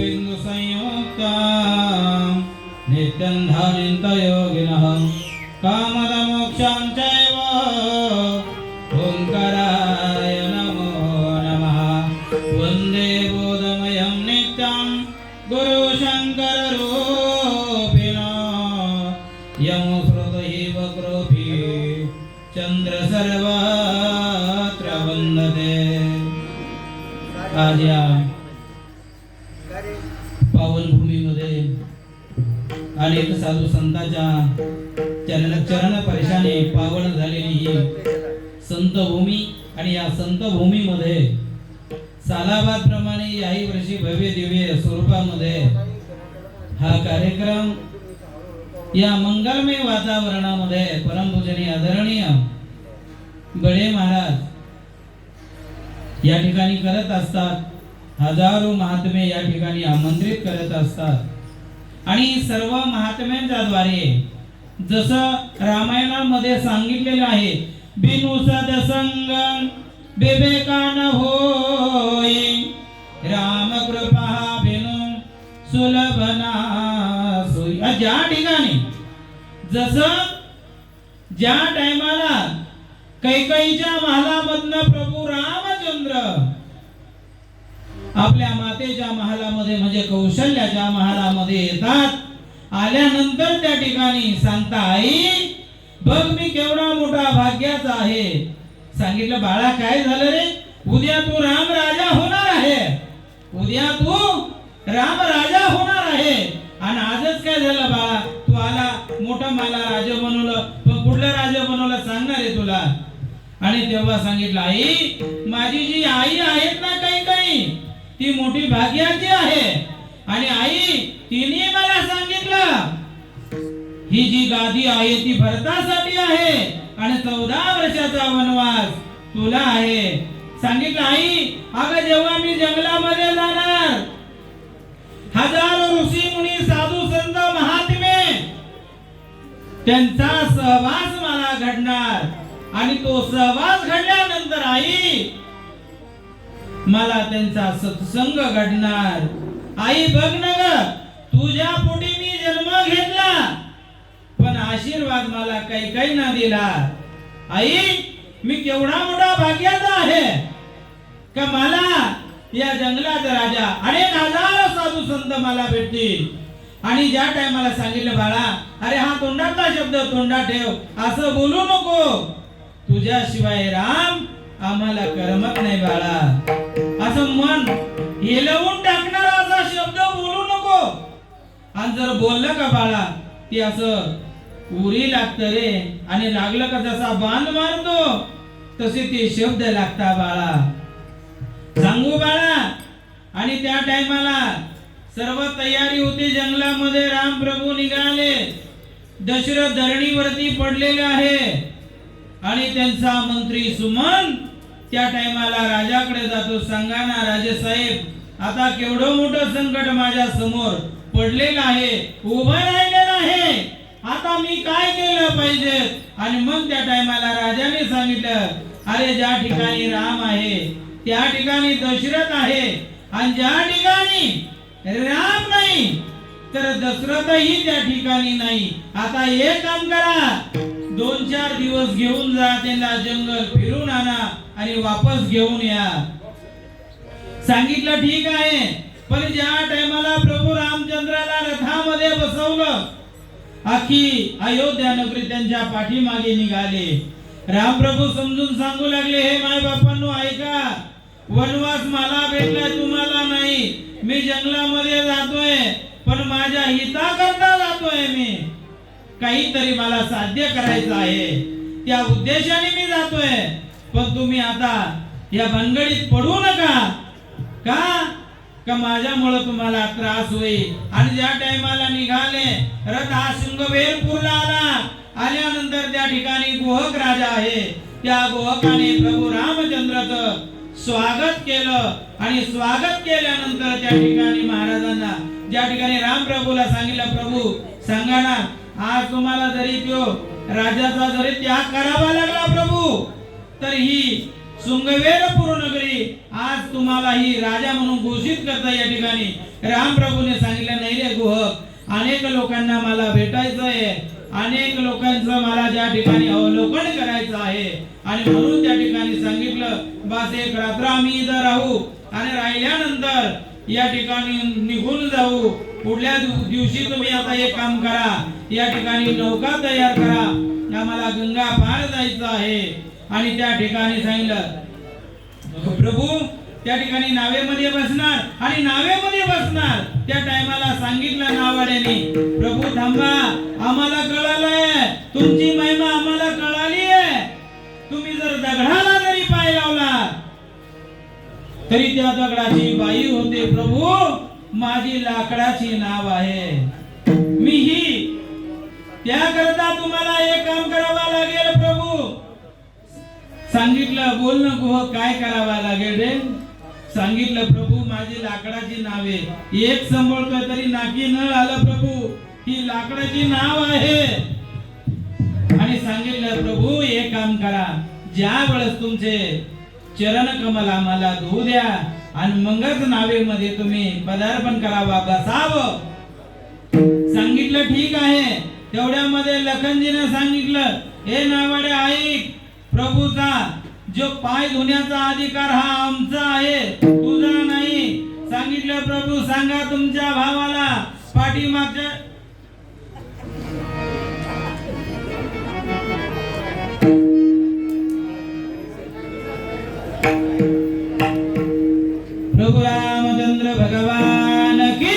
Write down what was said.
ओंकारबिन्दुसंयुक्ता नित्यं ध्यायन्तयोगिनः कामदमोक्षां चैव यमुश्रुतैव कृपी चन्द्र सर्वत्र वन्दते आज या पावनभूमीमध्ये अनेक साधू संतांच्या चरण चरण परिशाने पावन झालेली ही संत भूमी आणि या संत भूमीमध्ये सालाबाद प्रमाणे याही वर्षी भव्य दिव्य स्वरूपामध्ये हा कार्यक्रम या मंगलमय वातावरणामध्ये परमपूजनीय आदरणीय बडे महाराज या ठिकाणी करत असतात. हजारो महात्मे या ठिकाणी आमंत्रित करत असतात. आणि सर्व महात्म्यांच्या द्वारे जसं रामायणामध्ये सांगितलेलं आहे बिनु सदसंग बिबेकान होय. राम कृपा बिनु सुलभना सोयी ज्या ठिकाणी जसं ज्या टायमाला कैकईच्या महालामधनं प्रभू रामचंद्र आपल्या मातेच्या महालामध्ये म्हणजे कौशल्याच्या महालामध्ये येतात आल्यानंतर त्या ठिकाणी सांगता आई बघ मी केवढा मोठा भाग्याचा आहे. सांगितलं बाळा काय झालं रे? उद्या तू राम राजा होणार आहे. उद्या तू राम राजा होणार आहे. आणि आज मला राजा बनवलं पण कुठला राजा बनवला सांगणार आहे तुला? आणि तेव्हा सांगितलं आई माझी जी आई आहेत ना काही काही ती मोठी भाग्याची आहे. आणि आई तिने मला सांगितलं ही जी गादी आहे ती भरतासाठी आहे. आणि चौदा वर्षाचा वनवास तुला आहे. सांगितलं आई अगं जेव्हा मी जंगलामध्ये जाणार हजार त्यांचा सहवास मला घडणार. आणि तो सहवास घडल्यानंतर आई मला त्यांचा सत्संग घडणार. आई बघ न ग तुझ्या पोटी मी जन्म घेतला. पण आशीर्वाद मला काही काही ना दिला. आई मी केवढा मोठा भाग्याचा आहे. का मला या जंगलाचा राजा अनेक हजार साधू संत मला भेटतील. आणि ज्या टायमाला सांगितलं बाळा अरे हा तोंडातला शब्द तोंडात ठेव. असं बोलू नको. तुझ्याशिवाय राम आम्हाला करमत नाही बाळा. असं मन हेलवून टाकणारा असा शब्द बोलू नको. आणि जर बोललं का बाळा ती असं उरी लागत रे आणि लागलं का जसा बांध मारतो तसे ते शब्द लागता बाळा. सांगू बाळा. आणि त्या टायमाला सर्व तयारी होती जंगलामध्ये राम प्रभू निघाले. दशरथ धरणीवरती पडलेले आहे. आणि त्यांचा मंत्री सुमन त्या टायमाला राजाकडे जातो. सांगा ना राजे साहेब आता केवढं मोठं संकट माझ्यासमोर पडलेलं आहे उभं राहिलेलं आहे. आता मी काय केलं पाहिजे? आणि मग त्या टायमाला राजाने सांगितलं अरे ज्या ठिकाणी राम आहे त्या ठिकाणी दशरथ आहे. आणि ज्या ठिकाणी राम नाही तर दशरथही त्या ठिकाणी नाही. आता एक काम करा. दोन चार दिवस घेऊन जा त्यांना जंगल फिरून आणा आणि वापस घेऊन या. सांगितलं ठीक आहे पण ज्या टायमाला प्रभू रामचंद्राला रथामध्ये बसवलं आखी अयोध्या नगरी त्यांच्या पाठीमागे निघाले. रामप्रभू समजून सांगू लागले हे माय बापांनो ऐका. वनवास मला भेटला मी जंगलामध्ये जातोय पण माझ्या हिताकरता जातोय मी. काहीतरी मला साध्य करायचं आहे. त्या उद्देशाने मी जातोय. पण तुम्ही आता या भानगडीत पडू नका. का? का माझ्यामुळं तुम्हाला त्रास होईल? आणि ज्या टायमाला निघाले रथ हा शृंगवेरपूरला आला. आल्यानंतर त्या ठिकाणी गोहक राजा आहे. त्या गोहकाने प्रभू रामचंद्रचं स्वागत केलं आणि स्वागत केल्यानंतर त्या ठिकाणी महाराजांना ज्या ठिकाणी राम प्रभूला सांगितलं प्रभू सांगा ना आज तुम्हाला जरी तो राजाचा जरी त्याग करावा लागला प्रभू तर ही सुंगवेरपूर नगरी आज तुम्हाला ही राजा म्हणून घोषित करता या ठिकाणी. राम प्रभूने सांगितलं नाही रे गुह अनेक लोकांना मला भेटायचं आहे अनेक लोकांचं मला ज्या ठिकाणी अवलोकन करायचं आहे आणि म्हणून त्या ठिकाणी सांगितलं बस एक रात्र आम्ही इथं राहू आणि राहिल्यानंतर या ठिकाणी निघून जाऊ. पुढल्या दिवशी तुम्ही आता एक काम करा या ठिकाणी नौका तयार करा. आम्हाला गंगा पार जायचं आहे. आणि त्या ठिकाणी सांगितलं प्रभू त्या ठिकाणी नावेमध्ये बसणार आणि नावेमध्ये बसणार. त्या टायमाला सांगितलं नावाड्याने प्रभू थांबा आम्हाला कळालंय. तुमची महिमा आम्हाला कळाली आहे तुम्ही जर दगडाला जरी पाय लावला तरी त्या दगडाची बाई होते प्रभू माझी लाकडाची नाव आहे. मी ही त्याकरता तुम्हाला एक काम करावं लागेल प्रभू. सांगितलं बोल नको हो, काय करावं लागेल रे? सांगितलं प्रभू माझी लाकडाची नावे एक सांभाळतोय तरी नाकी न आलं प्रभू. ही लाकडाची नाव आहे. आणि सांगितलं प्रभू एक काम करा. ज्या वेळेस तुमचे चरण कमल आम्हाला धुऊ द्या आणि मगच नावेमध्ये तुम्ही पदार्पण करावा बसावं. सांगितलं ठीक आहे. तेवढ्यामध्ये लखनजीने सांगितलं हे नावाडे ऐक. प्रभूचा जो पाय धुण्याचा अधिकार हा आमचा आहे तुझा नाही. सांगितलं प्रभू सांगा तुमच्या भावाला. पाठीमागच्या प्रभू रामचंद्र भगवान की